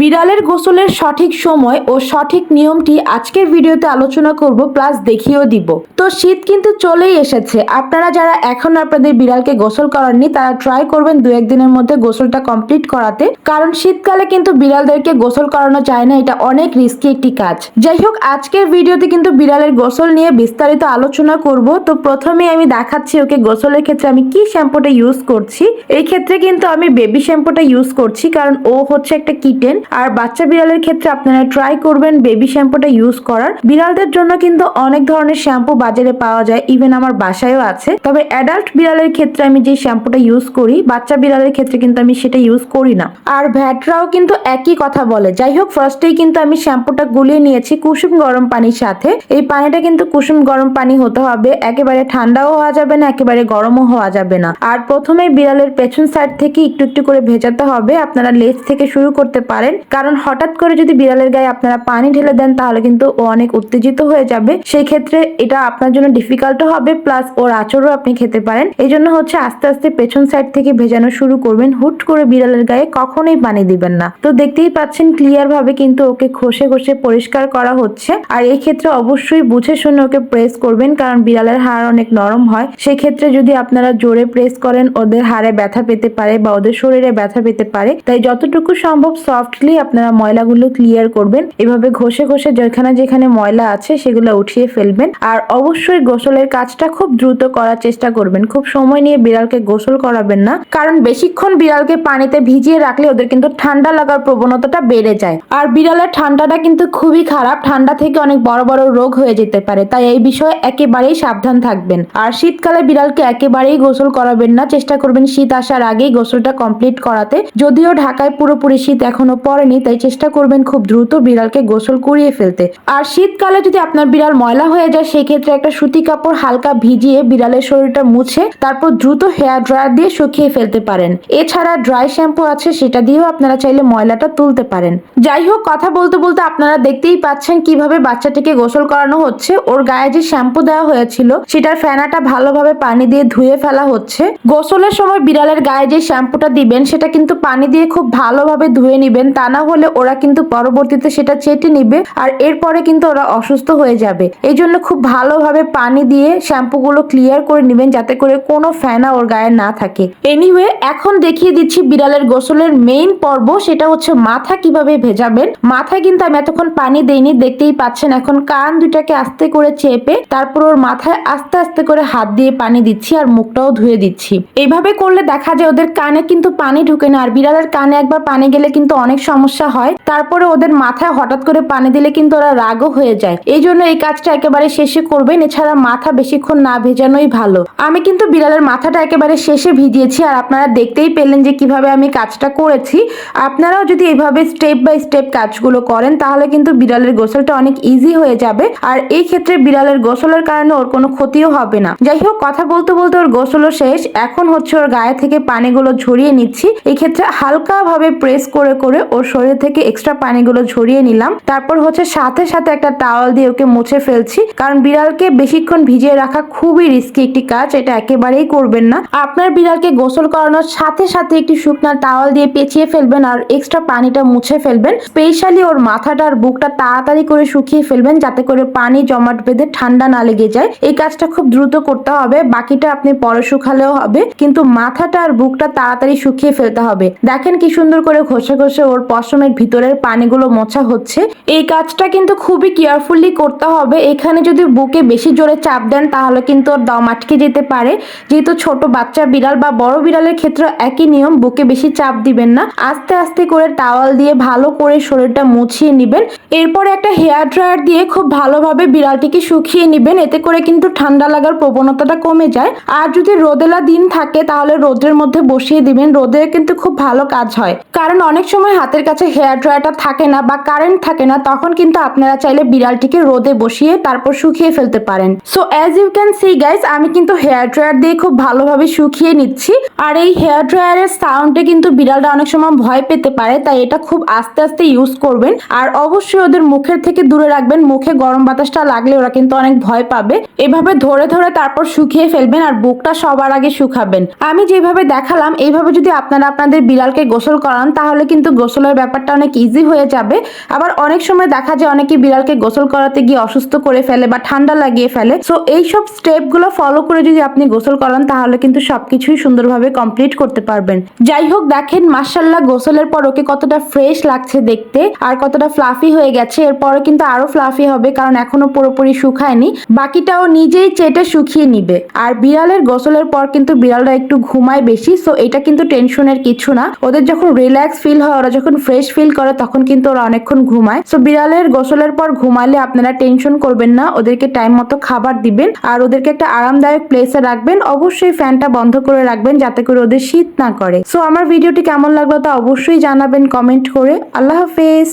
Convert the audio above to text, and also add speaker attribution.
Speaker 1: বিড়ালের গোসলের সঠিক সময় ও সঠিক নিয়মটি আজকের ভিডিওতে আলোচনা করব প্লাস দেখিয়েও দিব। তো শীত কিন্তু চলেই এসেছে। আপনারা যারা এখন আপনাদের বিড়ালকে গোসল করাননি, তারা ট্রাই করবেন দু একদিনের মধ্যে গোসলটা কমপ্লিট করাতে। কারণ শীতকালে কিন্তু বিড়ালদেরকে গোসল করানো যায় না, এটা অনেক রিস্কি একটি কাজ। যাই হোক, আজকের ভিডিওতে কিন্তু বিড়ালের গোসল নিয়ে বিস্তারিত আলোচনা করব। তো প্রথমে আমি দেখাচ্ছি ওকে গোসলের ক্ষেত্রে আমি কি শ্যাম্পুটা ইউজ করছি। এই ক্ষেত্রে কিন্তু আমি বেবি শ্যাম্পুটা ইউজ করছি, কারণ ও হচ্ছে একটা কিটেন আর বাচ্চা বিড়ালের ক্ষেত্রে আপনারা ট্রাই করবেন বেবি শ্যাম্পুটা ইউজ করার। বিড়ালদের জন্য কিন্তু অনেক ধরনের শ্যাম্পু বাজারে পাওয়া যায় ইভেন আমার বাসায়ও আছে। তবে অ্যাডাল্ট বিড়ালের ক্ষেত্রে আমি যে শ্যাম্পুটা ইউজ করি, বাচ্চা বিড়ালের ক্ষেত্রে কিন্তু আমি সেটা ইউজ করি না। আর ভ্যাটরাও কিন্তু একই কথা বলে। যাই হোক ফার্স্টেই কিন্তু আমি শ্যাম্পুটা গুলিয়ে নিয়েছি কুসুম গরম পানির সাথে। এই পানিটা কিন্তু কুসুম গরম পানি হতে হবে। একেবারে ঠান্ডাও হওয়া যাবে না, একেবারে গরমও হওয়া যাবে না। আর প্রথমে বিড়ালের পেছন সাইড থেকে একটু একটু করে ভেজাতে হবে। আপনারা লেজ থেকে শুরু করতে পারেন। কারণ হঠাৎ করে যদি বিড়ালের গায়ে আপনারা পানি ঢেলে দেন, তাহলে কিন্তু ও অনেক উত্তেজিত হয়ে যাবে। সেই ক্ষেত্রে এটা আপনার জন্য ডিফিকাল্টও হবে প্লাস ওর আচরও আপনি খেতে পারেন। এই জন্য হচ্ছে আস্তে আস্তে পেছন সাইড থেকে ভেজানো শুরু করবেন। হুট করে বিড়ালের গায়ে কখনোই পানি দিবেন না। তো দেখতেই পাচ্ছেন ক্লিয়ার ভাবে কিন্তু ওকে ঘষে ঘষে পরিষ্কার করা হচ্ছে। আর এই ক্ষেত্রে অবশ্যই বুঝে শুনে ওকে প্রেস করবেন, কারণ বিড়ালের হাড় অনেক নরম হয়। সেই ক্ষেত্রে যদি আপনারা জোরে প্রেস করেন, ওদের হাড়ে ব্যথা পেতে পারে বা ওদের শরীরে ব্যথা পেতে পারে। তাই যতটুকু সম্ভব সফটলি আপনারা ময়লাগুলো ক্লিয়ার করবেন। এভাবে ঘষে ঘষে যেখানে যেখানে ময়লা আছে সেগুলো উঠিয়ে ফেলবেন। আর অবশ্যই গোসলের কাজটা খুব দ্রুত করার চেষ্টা করবেন। খুব সময় নিয়ে বিড়ালকে গোসল করাবেন না। কারণ বেশিক্ষণ বিড়ালকে পানিতে ভিজিয়ে রাখলে ওদের কিন্তু ঠান্ডা লাগার প্রবণতাটা বেড়ে যায়। আর বিড়ালের ঠান্ডাটা কিন্তু খুবই খারাপ। ঠান্ডা থেকে অনেক বড় বড় রোগ হয়ে যেতে পারে। তাই এই বিষয়ে একেবারেই সাবধান থাকবেন। আর শীতকালে বিড়ালকে একেবারেই গোসল করাবেন না। চেষ্টা করবেন শীত আসার আগেই গোসলটা কমপ্লিট করাতে। যদিও ঢাকায় পুরোপুরি শীত এখনও পড়েনি, তাই চেষ্টা করবেন খুব দ্রুত বিড়ালকে গোসল করিয়ে ফেলতে। আর শীতকালে যদি আপনার বিড়াল ময়লা হয়ে যায় সেই ক্ষেত্রে একটা সুতি কাপড় হালকা ভিজিয়ে বিড়ালের শরীরটা মুছে, তারপর দ্রুত হেয়ার ড্রায়ার দিয়ে শুকিয়ে ফেলতে পারেন। এছাড়া ড্রাই শ্যাম্পু আছে, সেটা দিয়েও আপনারা চাইলে ময়লাটা তুলতে পারেন। যাই হোক, কথা বলতে বলতে আপনারা দেখতেই পাচ্ছেন কীভাবে বাচ্চাটিকে গোসল করানো হচ্ছে। ওর গায়ে যে শ্যাম্পু দেওয়া হয়েছিল, সেটার ফেনাটা ভালোভাবে পানি দিয়ে ধুয়ে ফেলা হচ্ছে। গোসলের সময় বিড়ালের গায়ে যে শ্যাম্পুটা দিবেন, সেটা কিন্তু পানি দিয়ে খুব ভালোভাবে ধুয়ে নিবেন। তা না হলে ওরা কিন্তু পরবর্তীতে সেটা চেটে নিবে আর এরপরে কিন্তু ওরা অসুস্থ হয়ে যাবে। এই জন্য খুব ভালোভাবে পানি দিয়ে শ্যাম্পুগুলো ক্লিয়ার করে নেবেন যাতে করে কোনো ফেনা ওর গায়ে না থাকে। এনিওয়ে এখন দেখিয়ে দিচ্ছি বিড়ালের গোসলের মেইন পর্ব, সেটা হচ্ছে মাথা কীভাবে ভেজাবেন। মাথায় কিন্তু আমি এতক্ষণ পানি দেইনি, দেখতেই পাচ্ছেন এখন কান দুটাকে আস্তে করে চেপে তারপর ওর মাথায় আস্তে আস্তে করে হাত দিয়ে পানি দিচ্ছি আর মুখটাও ধুয়ে দিচ্ছি। এইভাবে করলে দেখা যায় ওদের কানে কিন্তু পানি ঢুকে না, আর বিড়ালের কানে একবার পানি গেলে কিন্তু অনেক সমস্যা হয়, তারপরে ওদের মাথায় হঠাৎ করে পানি দিলে কিন্তু ওরা রাগও হয়ে যায়। এই জন্য এই কাজটা একেবারে শেষে করবেন, এছাড়া মাথা বেশিক্ষণ না ভেজানোই ভালো। আমি কিন্তু বিড়ালের মাথাটা একেবারে শেষে ভিজিয়েছি, আর আপনারা দেখতেই পেলেন যে কীভাবে আমি কাজটা করেছি। আপনারাও যদি এইভাবে স্টেপ বাই স্টেপ কাজগুলো করেন, তাহলে কিন্তু বিড়ালের গোসলটা অনেক ইজি হয়ে যাবে। আর এই ক্ষেত্রে বিড়ালের গোসলের কারণে ওর কোনো ক্ষতিও হবে না। যাই হোক, কথা বলতে বলতে ওর গোসলও শেষ। এখন হচ্ছে ওর গায়ে থেকে পানিগুলো ঝরিয়ে নিচ্ছি। এই ক্ষেত্রে হালকা ভাবে প্রেস করে করে ওর শরীর থেকে এক্সট্রা পানিগুলো ঝরিয়ে নিলাম। তারপর হচ্ছে সাথে সাথে একটা টাওয়াল দিয়ে ওকে মুছে ফেলছি। কারণ বিড়ালকে বেশিক্ষণ ভিজিয়ে রাখা খুবই রিস্কি একটি কাজ, এটা একেবারেই করবেন না। আপনার বিড়ালকে গোসল করানোর সাথে সাথে একটি শুকনা টাওয়াল দিয়ে পেঁচিয়ে ফেলবেন আর এক্সট্রা পানিটা মুছে ফেলবেন। স্পেশালি ওর মাথাটা আর বুকটা তাড়াতাড়ি করে শুকিয়ে ফেলবেন যাতে করে পানি জমাট বেঁধে ঠান্ডা না লেগে যায়। এই কাজটা খুব দ্রুত করতে হবে, বাকিটা আপনি পরে শুকালেও হবে। কিন্তু মাথাটা আর বুকটা তাড়াতাড়ি শুকিয়ে ফেলতে হবে। দেখেন কি সুন্দর করে ঘষে ঘষে ওর পশমের ভিতরের পানিগুলো মোছা হচ্ছে। এই কাজটা কিন্তু খুবই কেয়ারফুলি করতে হবে। এখানে যদি বুকে বেশি জোরে চাপ দেন, তাহলে কিন্তু ওর দম আটকে যেতে পারে। যেহেতু ছোট বাচ্চা বিড়াল বা বড় বিড়ালের ক্ষেত্রে একই নিয়ম, বুকে বেশি চাপ দিবেন না। আস্তে আস্তে করে টাওয়াল দিয়ে ভালো করে শরীরটা মুছিয়ে নিবেন। এরপরে একটা হেয়ার ড্রায়ার দিয়ে খুব ভালোভাবে বিড়ালটিকে শুকিয়ে নিবেন। এতে করে কিন্তু ঠান্ডা লাগার প্রবণতাটা কমে যায়। আর যদি রোদেলা দিন থাকে, তাহলে রোদের মধ্যে বসিয়ে দিবেন। রোদে কিন্তু খুব ভালো কাজ হয়। কারণ অনেক সময় হাতের কাছে হেয়ার ড্রায়ারটা থাকে না বা কারেন্ট থাকে না, তখন কিন্তু আপনারা চাইলে বিড়ালটিকে রোদে বসিয়ে তারপর শুকিয়ে ফেলতে পারেন। So as you can see guys আমি কিন্তু হেয়ার ড্রায়ার দিয়ে খুব ভালোভাবে শুকিয়ে নিচ্ছি। আর এই হেয়ার ড্রায়ারের সাউন্ডে কিন্তু বিড়ালটা অনেক সময় ভয় পেতে পারে, তাই এটা খুব আস্তে আস্তে ইউজ করবেন। আর অবশ্যই ওদের মুখের থেকে দূরে রাখবেন, মুখে গরম বাতাসটা লাগলে ওরা কিন্তু অনেক ভয় পাবে। এভাবে ধরে ধরে তারপর শুকিয়ে ফেলবেন আর বুকটা সবার আগে শুকাবেন। আমি যেভাবে দেখালাম এইভাবে যদি আপনারা আপনাদের বিড়ালকে গোসল করান, তাহলে কিন্তু গোসলের ব্যাপারটা অনেক ইজি হয়ে যাবে। আবার অনেক সময় দেখা যায় অনেকে বিড়ালকে গোসল করাতে গিয়ে অসুস্থ করে ফেলে বা ঠান্ডা লাগিয়ে ফেলে। সো এইসব স্টেপগুলো ফলো করে যদি আপনি গোসল করান, তাহলে কিন্তু সবকিছুই সুন্দরভাবে কমপ্লিট করতে পারবেন। যাই হোক, দেখেন মার্শাল্লাহ গোসলের পর ওকে কতটা ফ্রেশ লাগছে দেখতে আর কতটা ফ্লাফি হয়ে গেছে। এরপরে কিন্তু আরও ফ্লাফি হবে, কারণ এখনও পুরোপুরি শুকায়নি। বাকিটাও নিজেই চেটে শুকিয়ে নিবে। আর বিড়ালের গোসলের পর কিন্তু বিড়ালরা একটু ঘুমায় বেশি সো এটা কিন্তু টেনশনের কিছু না। ওদের যখন রিল্যাক্স ফিল হয়, ওরা যখন ফ্রেশ ফিল করে, তখন কিন্তু ওরা অনেকক্ষণ ঘুমায়। সো বিড়ালের গোসলের পর ঘুমালে আপনারা টেনশন করবেন না, ওদেরকে টাইম মতো খাবার দিবেন আর ওদেরকে একটা আরামদায়ক প্লেসে রাখবেন। অবশ্যই ফ্যানটা বন্ধ করে রাখবেন যাতে করে ওদের শীত না করে। সো আমার ভিডিওটি কেমন লাগল তা অবশ্যই জানাবেন কমেন্ট করে। আল্লাহ হাফেজ!